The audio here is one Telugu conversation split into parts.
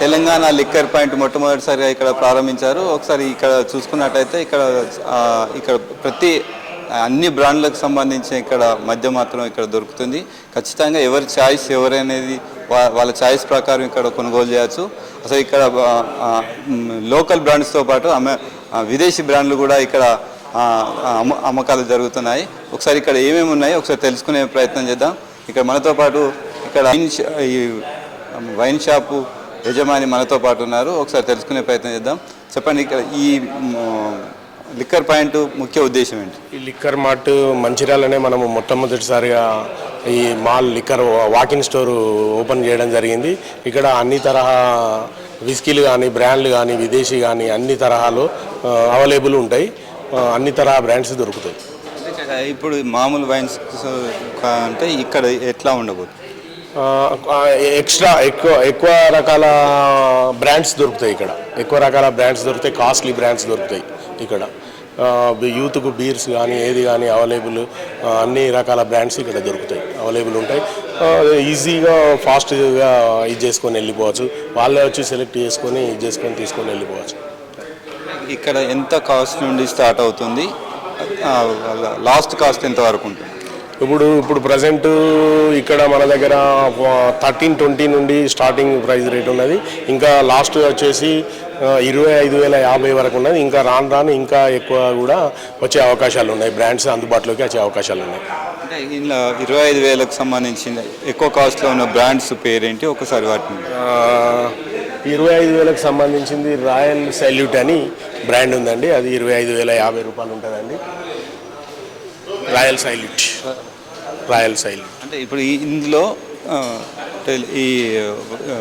తెలంగాణ లిక్కర్ పాయింట్ మొట్టమొదటిసారిగా ఇక్కడ ప్రారంభించారు. ఒకసారి ఇక్కడ చూసుకున్నట్టయితే ఇక్కడ ఇక్కడ ప్రతి అన్ని బ్రాండ్లకు సంబంధించిన ఇక్కడ మధ్య మాత్రం ఇక్కడ దొరుకుతుంది. ఖచ్చితంగా ఎవరి ఛాయిస్ ఎవరనేది వాళ్ళ ఛాయిస్ ప్రకారం ఇక్కడ కొనుగోలు చేయొచ్చు. అసలు ఇక్కడ లోకల్ బ్రాండ్స్తో పాటు అమె విదేశీ బ్రాండ్లు కూడా ఇక్కడ అమ్మ అమ్మకాలు జరుగుతున్నాయి. ఒకసారి ఇక్కడ ఏమేమి ఉన్నాయి ఒకసారి తెలుసుకునే ప్రయత్నం చేద్దాం. ఇక్కడ మనతో పాటు ఇక్కడ వైన్ షా- ఈ వైన్ షాపు యజమాని మనతో పాటు ఉన్నారు. ఒకసారి తెలుసుకునే ప్రయత్నం చేద్దాం. చెప్పండి ఇక్కడ ఈ లిక్కర్ పాయింట్ ముఖ్య ఉద్దేశం ఏంటి? ఈ లిక్కర్ మార్ట్ మంచిర్యాలనే మనము మొట్టమొదటిసారిగా ఈ mall liquor walking store open చేయడం జరిగింది. ఇక్కడ అన్ని తరహా విస్కీలు కానీ బ్రాండ్లు కానీ విదేశీ కానీ అన్ని తరహాలు అవైలబుల్ ఉంటాయి. అన్ని తరహా బ్రాండ్స్ దొరుకుతాయి. ఇప్పుడు మామూలు వైన్స్ అంటే ఇక్కడ ఎట్లా ఉండబోతుంది? ఎక్స్ట్రా ఎక్కువ ఎక్కువ రకాల బ్రాండ్స్ దొరుకుతాయి ఇక్కడ. ఎక్కువ రకాల బ్రాండ్స్ దొరుకుతాయి కాస్ట్లీ బ్రాండ్స్ దొరుకుతాయి ఇక్కడ. యూత్కు బీర్స్ కానీ ఏది కానీ అవైలబుల్ అన్ని రకాల బ్రాండ్స్ ఇక్కడ దొరుకుతాయి అవైలబుల్ ఉంటాయి. ఈజీగా ఫాస్ట్గా ఇది చేసుకొని వెళ్ళిపోవచ్చు. వాళ్ళే వచ్చి సెలెక్ట్ చేసుకొని ఇది చేసుకొని తీసుకొని వెళ్ళిపోవచ్చు. ఇక్కడ ఎంత కాస్ట్ నుండి స్టార్ట్ అవుతుంది? లాస్ట్ కాస్ట్ ఎంత వరకు ఉంటుంది? ఇప్పుడు ఇప్పుడు ప్రజెంట్ ఇక్కడ మన దగ్గర థర్టీన్ ట్వంటీ నుండి స్టార్టింగ్ ప్రైస్ రేట్ ఉన్నది. ఇంకా లాస్ట్ వచ్చేసి ఇరవై ఐదు వేల యాభై వరకు ఉన్నది. ఇంకా రాను రాను ఇంకా ఎక్కువ కూడా వచ్చే అవకాశాలు ఉన్నాయి. బ్రాండ్స్ అందుబాటులోకి వచ్చే అవకాశాలు ఉన్నాయి. అంటే ఇందులో ఇరవై ఐదు వేలకు సంబంధించిన ఎక్కువ కాస్ట్లో ఉన్న బ్రాండ్స్ పేరేంటి? ఒకసారి వాటిని. ఇరవై ఐదు వేలకు సంబంధించింది రాయల్ సల్యూట్ అని బ్రాండ్ ఉందండి. అది ఇరవై ఐదు వేల యాభై రూపాయలు ఉంటుందండి. Royal salute. Royal salute. అంటే ఇప్పుడు ఈ- ఇందులో ఈ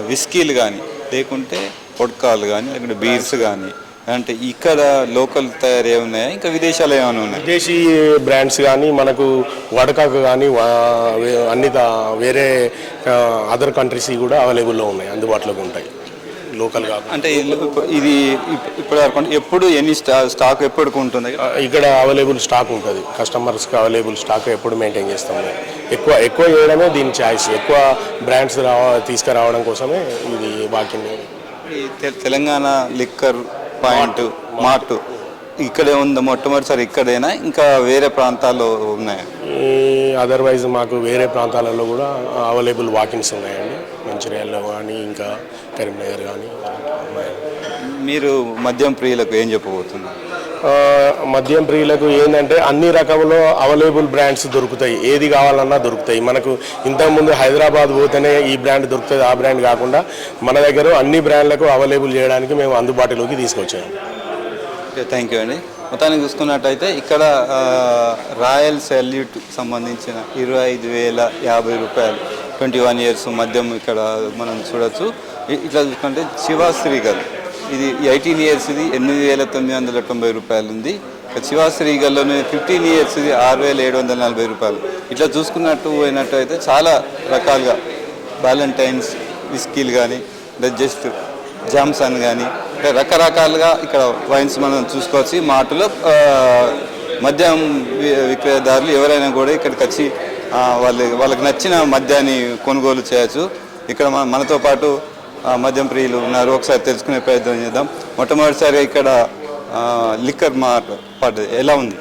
విస్కీలు కానీ లేకుంటే పొడ్కాలు కానీ లేకుంటే బీర్స్ కానీ అంటే ఇక్కడ లోకల్ తయారు ఉన్నాయా ఇంకా విదేశాలు ఏమైనా ఉన్నాయి? విదేశీ బ్రాండ్స్ కానీ మనకు వడకాకు కానీ అన్ని వేరే అదర్ కంట్రీస్ కూడా అవైలబుల్లో ఉన్నాయి అందుబాటులోకి ఉంటాయి. లోకల్ కాకుండా అంటే ఇది ఇప్- ఇప్పుడు ఎప్పుడు ఎన్ని స్టా స్టాక్ ఎప్పటికి ఉంటుంది? ఇక్కడ అవైలబుల్ స్టాక్ ఉంటుంది. కస్టమర్స్కి అవైలబుల్ స్టాక్ ఎప్పుడు మెయింటైన్ చేస్తాము ఎక్కువ ఎక్కువ చేయడమే దీని ఛాయిస్ ఎక్కువ బ్రాండ్స్ రావ తీసుకురావడం కోసమే ఇది walking Telangana liquor point mart ఇక్కడే ఉంది మొట్టమొదటిసారి ఇక్కడేనా? ఇంకా వేరే ప్రాంతాల్లో ఉన్నాయా? అదర్వైజ్ మాకు వేరే ప్రాంతాలలో కూడా అవైలబుల్ వాకింగ్స్ ఉన్నాయండి. మంచిర్యాలలో కానీ ఇంకా కరీంనగర్ కానీ. మీరు మద్యం ప్రియులకు ఏం చెప్పబోతున్నారు? మద్యం ప్రియులకు ఏంటంటే అన్ని రకములో అవైలబుల్ బ్రాండ్స్ దొరుకుతాయి. ఏది కావాలన్నా దొరుకుతాయి. మనకు ఇంతకుముందు హైదరాబాద్ పోతేనే ఈ బ్రాండ్ దొరుకుతుంది. ఆ బ్రాండ్ కాకుండా మన దగ్గర అన్ని బ్రాండ్లకు అవైలబుల్ చేయడానికి మేము అందుబాటులోకి తీసుకొచ్చాము. ఓకే థ్యాంక్ యూ అండి. మొత్తానికి చూసుకున్నట్టయితే ఇక్కడ రాయల్ సెల్యూట్ సంబంధించిన ఇరవై ఐదు వేల యాభై రూపాయలు. ట్వంటీ వన్ ఇయర్స్ మద్యం ఇక్కడ మనం చూడొచ్చు. ఇట్లా చూసుకుంటే శివాశ్రీ గారు ఇది ఎయిటీన్ ఇయర్స్ ఇది ఎనిమిది వేల తొమ్మిది వందల తొంభై రూపాయలు ఉంది శివ శివాశ్రీ గల్లోనే ఫిఫ్టీన్ ఇయర్స్ ఇది ఆరు వేల ఏడు వందల నలభై రూపాయలు. ఇట్లా చూసుకున్నట్టు పోయినట్టు అయితే చాలా రకాలుగా వ్యాలంటైన్స్ విస్కీలు కానీ జస్ట్ జామ్సన్ కానీ అంటే రకరకాలుగా ఇక్కడ వైన్స్ మనం చూసుకోవచ్చు. మాటలో మద్యం వి- విక్రయదారులు ఎవరైనా కూడా ఇక్కడికి వచ్చి వాళ్ళ వాళ్ళకి నచ్చిన మద్యాన్ని కొనుగోలు చేయొచ్చు. ఇక్కడ మన- మనతో పాటు మద్యం ప్రియులు ఉన్నారు. ఒకసారి తెలుసుకునే ప్రయత్నం చేద్దాం. మొట్టమొదటిసారి ఇక్కడ లిక్కర్ మార్ట్ పాటు ఎలా ఉంది?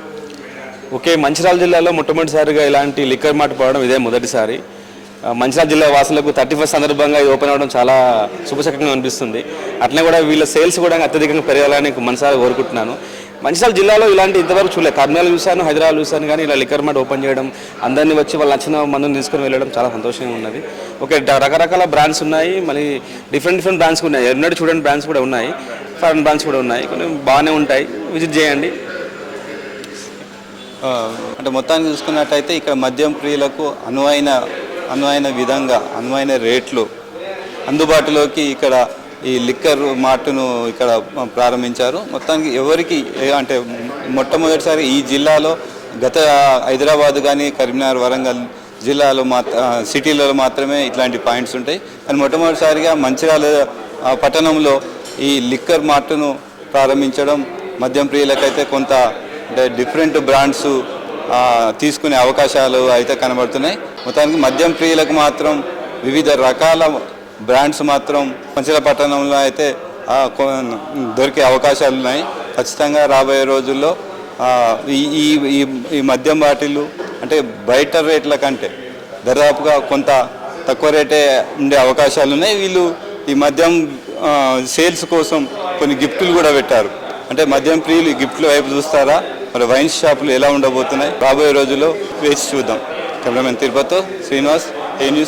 ఓకే మంచిర్యాల జిల్లాలో మొట్టమొదటిసారిగా ఇలాంటి లిక్కర్ మార్ట్ పడడం ఇదే మొదటిసారి. మంచిరాల మంచిర్యాల జిల్లా వాసులకు థర్టీ ఫస్ట్ సందర్భంగా ఇది ఓపెన్ అవ్వడం చాలా శుభచక్రంగా అనిపిస్తుంది. అట్లనే కూడా వీళ్ళ సేల్స్ కూడా అత్యధికంగా పెరగాలని మనసారి కోరుకుంటున్నాను. మంచిర్యాల జిల్లాలో ఇలాంటి ఇంతవరకు చూడలేదు. కర్నూలు చూశాను హైదరాబాద్ చూశాను కానీ ఇలా లిక్కర్ మార్ట్ ఓపెన్ చేయడం అందరినీ వచ్చి వాళ్ళు నచ్చిన మందుని తీసుకొని వెళ్ళడం చాలా సంతోషంగా ఉన్నది. ఓకే రకరకాల బ్రాండ్స్ ఉన్నాయి. మళ్ళీ డిఫరెంట్ డిఫరెంట్ బ్రాండ్స్ ఉన్నాయి. ఎన్నడూ చూడండి బ్రాండ్స్ కూడా ఉన్నాయి. ఫారెన్ బ్రాండ్స్ కూడా ఉన్నాయి. కొన్ని బాగానే ఉంటాయి. విజిట్ చేయండి. అంటే మొత్తాన్ని చూసుకున్నట్టయితే ఇక్కడ మద్యం ప్రియులకు అనువైన అనువైన విధంగా అనువైన రేట్లు అందుబాటులోకి ఇక్కడ ఈ లిక్కర్ మార్టును ఇక్కడ ప్రారంభించారు. మొత్తానికి ఎవరికి అంటే మొట్టమొదటిసారి ఈ జిల్లాలో గత హైదరాబాద్ కానీ కరీంనగర్ వరంగల్ జిల్లాలో మాత్ర సిటీలలో మాత్రమే ఇట్లాంటి పాయింట్స్ ఉంటాయి. కానీ మొట్టమొదటిసారిగా మంచిర్యాల పట్టణంలో ఈ లిక్కర్ మార్టును ప్రారంభించడం మద్యం ప్రియులకైతే కొంత అంటే డిఫరెంట్ బ్రాండ్స్ తీసుకునే అవకాశాలు అయితే కనబడుతున్నాయి. మొత్తానికి మద్యం ప్రియులకు మాత్రం వివిధ రకాల బ్రాండ్స్ మాత్రం మంచిల పట్టణంలో అయితే దొరికే అవకాశాలు ఉన్నాయి. ఖచ్చితంగా రాబోయే రోజుల్లో ఈ ఈ ఈ- మద్యం బాటిల్ అంటే బయట రేట్ల కంటే దాదాపుగా కొంత తక్కువ రేటే ఉండే అవకాశాలు ఉన్నాయి. వీళ్ళు ఈ మద్యం సేల్స్ కోసం కొన్ని గిఫ్ట్లు కూడా పెట్టారు. అంటే మద్యం ప్రియులు గిఫ్ట్లు గిఫ్ట్ల వైపు చూస్తారా? మరి వైన్ షాపులు ఎలా ఉండబోతున్నాయి? రాబోయే రోజుల్లో వేచి చూద్దాం. కెమెరామెన్ తిరుపతితో శ్రీనివాస్ ఏ న్యూస్?